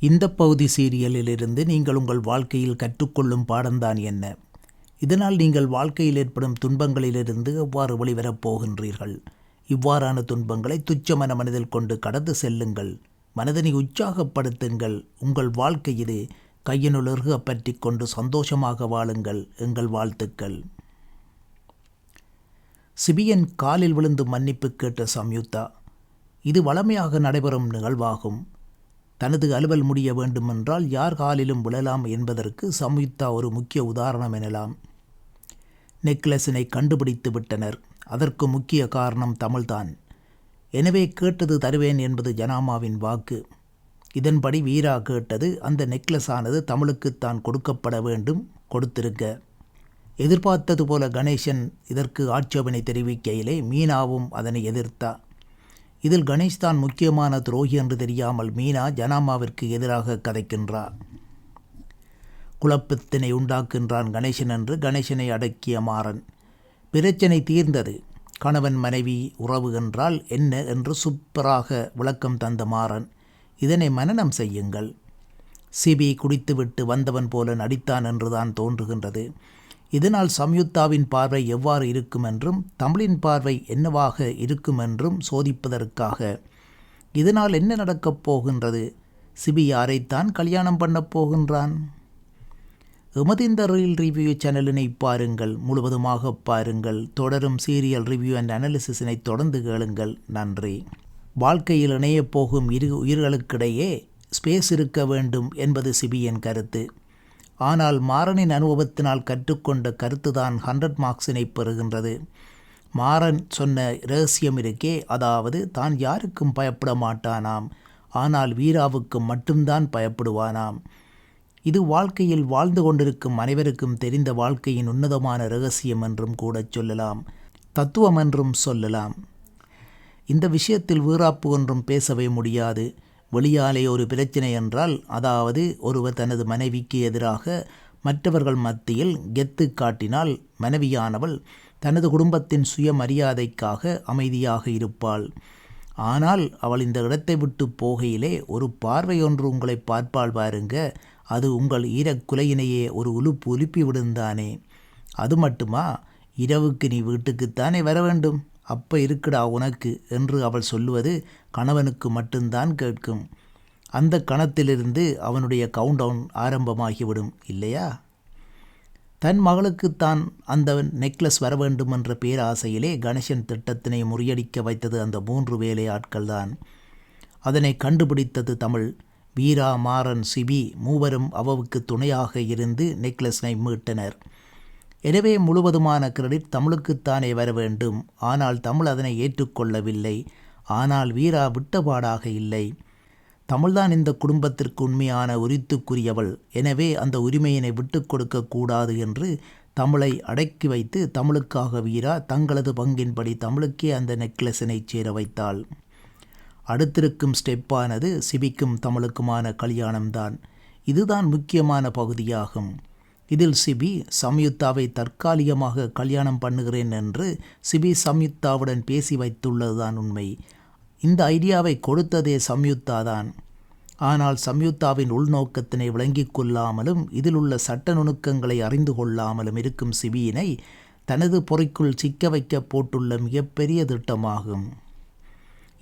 இந்த பகுதி சீரியலிலிருந்து நீங்கள் உங்கள் வாழ்க்கையில் கற்றுக்கொள்ளும் பாடம்தான் என்ன? இதனால் நீங்கள் வாழ்க்கையில் ஏற்படும் துன்பங்களிலிருந்து எவ்வாறு வெளிவரப் போகின்றீர்கள்? இவ்வாறான துன்பங்களை துச்சமன மனதில் கொண்டு கடந்து செல்லுங்கள். மனதனை உற்சாகப்படுத்துங்கள். உங்கள் வாழ்க்கை இது கையினுலர்க பற்றி கொண்டு சந்தோஷமாக வாழுங்கள். எங்கள் வாழ்த்துக்கள். சிபியன் காலில் விழுந்து மன்னிப்பு கேட்ட சம்யுக்தா இது வளமையாக நடைபெறும் நிகழ்வாகும். தனது அலுவல் முடிய வேண்டுமென்றால் யார் காலிலும் விழலாம் என்பதற்கு சம்யுக்தா ஒரு முக்கிய உதாரணம் எனலாம். நெக்லஸினை கண்டுபிடித்து விட்டனர். அதற்கு முக்கிய காரணம் தமிழ்தான். எனவே கேட்டது தருவேன் என்பது ஜனாமாவின் வாக்கு. இதன்படி வீரா கேட்டது அந்த நெக்லஸ் ஆனது தமிழுக்குத்தான் கொடுக்கப்பட வேண்டும் கொடுத்திருக்க. எதிர்பார்த்தது போல கணேசன் இதற்கு ஆட்சேபனை தெரிவிக்கையிலே மீனாவும் அதனை எதிர்த்தா. இதில் கணேஷ் தான் முக்கியமான துரோகி என்று தெரியாமல் மீனா ஜனாமாவிற்கு எதிராக கதைக்கின்றார் குழப்பத்தினை உண்டாக்குகின்றான் கணேசன் என்று கணேசனை அடக்கிய மாறன். பிரச்சனை தீர்ந்தது. கணவன் மனைவி உறவு என்றால் என்ன என்று சூப்பராக விளக்கம் தந்த மாறன். இதனை மனனம் செய்யுங்கள். சிபி குடித்துவிட்டு வந்தவன் போல நடித்தான் என்றுதான் தோன்றுகின்றது. இதனால் சம்யுக்தாவின் பார்வை எவ்வாறு இருக்கும் என்றும் தமிழின் பார்வை என்னவாக இருக்கும் என்றும் சோதிப்பதற்காக. இதனால் என்ன நடக்கப் போகின்றது? சிபி யாரைத்தான் கல்யாணம் பண்ணப் போகின்றான்? எமது இந்த ரீல் ரிவ்யூ சேனலினை பாருங்கள் முழுவதுமாக பாருங்கள். தொடரும் சீரியல் ரிவ்யூ அண்ட் அனாலிசிஸினை தொடர்ந்து கேளுங்கள். நன்றி. வாழ்க்கையில் இணையப் போகும் இரு உயிர்களுக்கிடையே ஸ்பேஸ் இருக்க வேண்டும் என்பது சிபியின் கருத்து. ஆனால் மாறனின் அனுபவத்தினால் கற்றுக்கொண்ட கருத்துதான் ஹண்ட்ரட் மார்க்ஸினை பெறுகின்றது. மாறன் சொன்ன ரகசியம் இருக்கே அதாவது தான் யாருக்கும் பயப்பட மாட்டானாம் ஆனால் வீராவுக்கு மட்டும்தான் பயப்படுவானாம். இது வாழ்க்கையில் வாழ்ந்து கொண்டிருக்கும் அனைவருக்கும் தெரிந்த வாழ்க்கையின் உன்னதமான ரகசியம் என்றும் கூட சொல்லலாம் தத்துவம் என்றும் சொல்லலாம். இந்த விஷயத்தில் வீராப்பு ஒன்றும் பேசவே முடியாது. வெளியாலே ஒரு பிரச்சனை என்றால் அதாவது ஒருவர் தனது மனைவிக்கு எதிராக மற்றவர்கள் மத்தியில் கெத்து காட்டினால் மனைவியானவள் தனது குடும்பத்தின் சுயமரியாதைக்காக அமைதியாக இருப்பாள். ஆனால் அவள் இந்த இடத்தை விட்டு போகையிலே ஒரு பார்வை ஒன்று உங்களை பார்ப்பாள் பாருங்க அது உங்கள் ஈரக்குலையினையே ஒரு உலுப்பு உலுப்பி விடுந்தானே. அது மட்டுமா? இரவுக்கு நீ வீட்டுக்குத்தானே வர வேண்டும். அப்போ இருக்குடா உனக்கு என்று அவள் சொல்லுவது கணவனுக்கு மட்டும்தான் கேட்கும். அந்த கணத்திலிருந்து அவனுடைய கவுண்டவுன் ஆரம்பமாகிவிடும் இல்லையா? தன் மகளுக்கு தான் அந்த நெக்லஸ் வர வேண்டும் என்ற பேராசையிலே கணேசன் திட்டத்தினை முறியடிக்க வைத்தது அந்த மூன்று வேலை ஆட்கள்தான். அதனை கண்டுபிடித்தது தமிழ். வீரா மாறன் சிபி மூவரும் அவவுக்கு துணையாக இருந்து நெக்லஸை மீட்டனர். எனவே முழுவதுமான கிரெடிட் தமிழுக்குத்தானே வர வேண்டும். ஆனால் தமிழ் அதனை ஏற்றுக்கொள்ளவில்லை. ஆனால் வீரா விட்டபாடாக இல்லை. தமிழ்தான் இந்த குடும்பத்திற்கு உண்மையான உரித்துக்குரியவள். எனவே அந்த உரிமையினை விட்டு கொடுக்க கூடாது என்று தமிழை அடக்கி வைத்து தமிழுக்காக வீரா தங்களது பங்கின்படி தமிழுக்கே அந்த நெக்லஸினை சேர வைத்தாள். அடுத்திருக்கும் ஸ்டெப்பானது சிபிக்கும் தமிழுக்குமான கல்யாணம்தான். இதுதான் முக்கியமான பகுதியாகும். இதில் சிபி சம்யுக்தாவை தற்காலிகமாக கல்யாணம் பண்ணுகிறேன் என்று சிபி சம்யுக்தாவுடன் பேசி வைத்துள்ளதுதான் உண்மை. இந்த ஐடியாவை கொடுத்ததே சம்யுக்தா தான் ஆனால் சம்யுக்தாவின் உள்நோக்கத்தினை விளங்கிக் கொள்ளாமலும் இதில் உள்ள சட்ட நுணுக்கங்களை அறிந்து கொள்ளாமலும் இருக்கும் சிபியினை தனது பொறைக்குள் சிக்க வைக்க போட்டுள்ள மிகப்பெரிய திட்டமாகும்.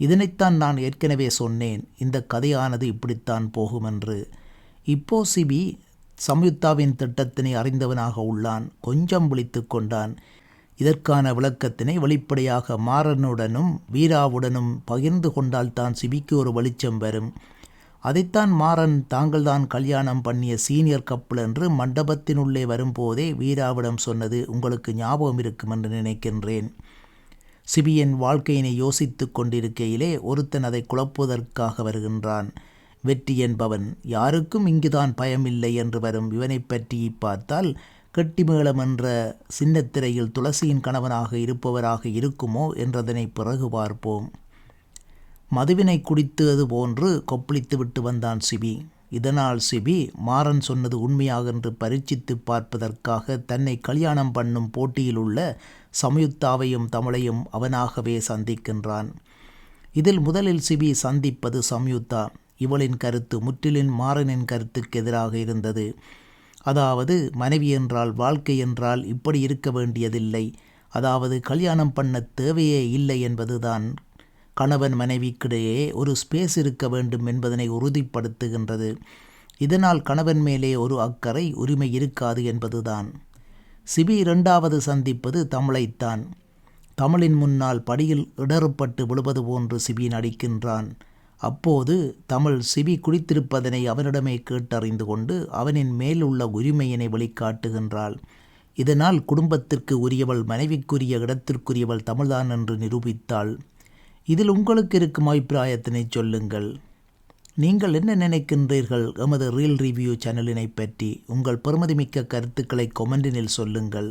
இதனைத்தான் நான் ஏற்கனவே சொன்னேன். இந்த கதையானது இப்படித்தான் போகும் என்று இப்போ சிபி சம்யுக்தாவின் திட்டத்தினை அறிந்தவனாக உள்ளான் கொஞ்சம் விழித்து கொண்டான். இதற்கான விளக்கத்தினை வெளிப்படையாக மாறனுடனும் வீராவுடனும் பகிர்ந்து கொண்டால் தான் சிபிக்கு ஒரு வெளிச்சம் வரும். அதைத்தான் மாறன் தாங்கள்தான் கல்யாணம் பண்ணிய சீனியர் கப்பல் என்று மண்டபத்தினுள்ளே வரும்போதே வீராவிடம் சொன்னது உங்களுக்கு ஞாபகம் இருக்கும் என்று நினைக்கின்றேன். சிபியின் வாழ்க்கையினை யோசித்து கொண்டிருக்கையிலே ஒருத்தன் அதை குழப்புவதற்காக வருகின்றான். வெற்றி என்பவன் யாருக்கும் இங்குதான் பயமில்லை என்று வரும் இவனை பற்றி பார்த்தால் கெட்டிமேளம் என்ற சின்னத்திரையில் துளசியின் கணவனாக இருப்பவராக இருக்குமோ என்றதனை பிறகு பார்ப்போம். மதுவினை குடித்தது போன்று கொப்பளித்து விட்டு வந்தான் சிபி. இதனால் சிபி மாறன் சொன்னது உண்மையாக என்று பரீட்சித்து பார்ப்பதற்காக தன்னை கல்யாணம் பண்ணும் போட்டியில் உள்ள சம்யுக்தாவையும் தமிழையும் அவனாகவே சந்திக்கின்றான். இதில் முதலில் சிபி சந்திப்பது சம்யுக்தா இவளின் கருத்து முற்றிலும் மாறனின் கருத்துக்கு எதிராக இருந்தது. அதாவது மனைவி என்றால் வாழ்க்கை என்றால் இப்படி இருக்க வேண்டியதில்லை. அதாவது கல்யாணம் பண்ண தேவையே இல்லை என்பதுதான் கணவன் மனைவிக்கிடையே ஒரு ஸ்பேஸ் இருக்க வேண்டும் என்பதனை உறுதிப்படுத்துகின்றது. இதனால் கணவன் மேலே ஒரு அக்கறை உரிமை இருக்காது என்பதுதான். சிபி இரண்டாவது சந்திப்பது தமிழைத்தான். தமிழின் முன்னால் படியில் இடறுபட்டு விழுவது போன்று சிபி நடிக்கின்றான். அப்போது தமிழ் சிவி குடித்திருப்பதனை அவனிடமே கேட்டறிந்து கொண்டு அவனின் மேல் உள்ள உரிமையினை வெளிக்காட்டுகின்றாள். இதனால் குடும்பத்திற்கு உரியவள் மனைவிக்குரிய இடத்திற்குரியவள் தமிழ்தான் என்று நிரூபித்தாள். இதில் உங்களுக்கு இருக்கும் அபிப்பிராயத்தினை சொல்லுங்கள். நீங்கள் என்ன நினைக்கின்றீர்கள்? எமது ரீல் ரிவ்யூ சேனலினை பற்றி உங்கள் பெருமதிமிக்க கருத்துக்களை கொமெண்டினில் சொல்லுங்கள்.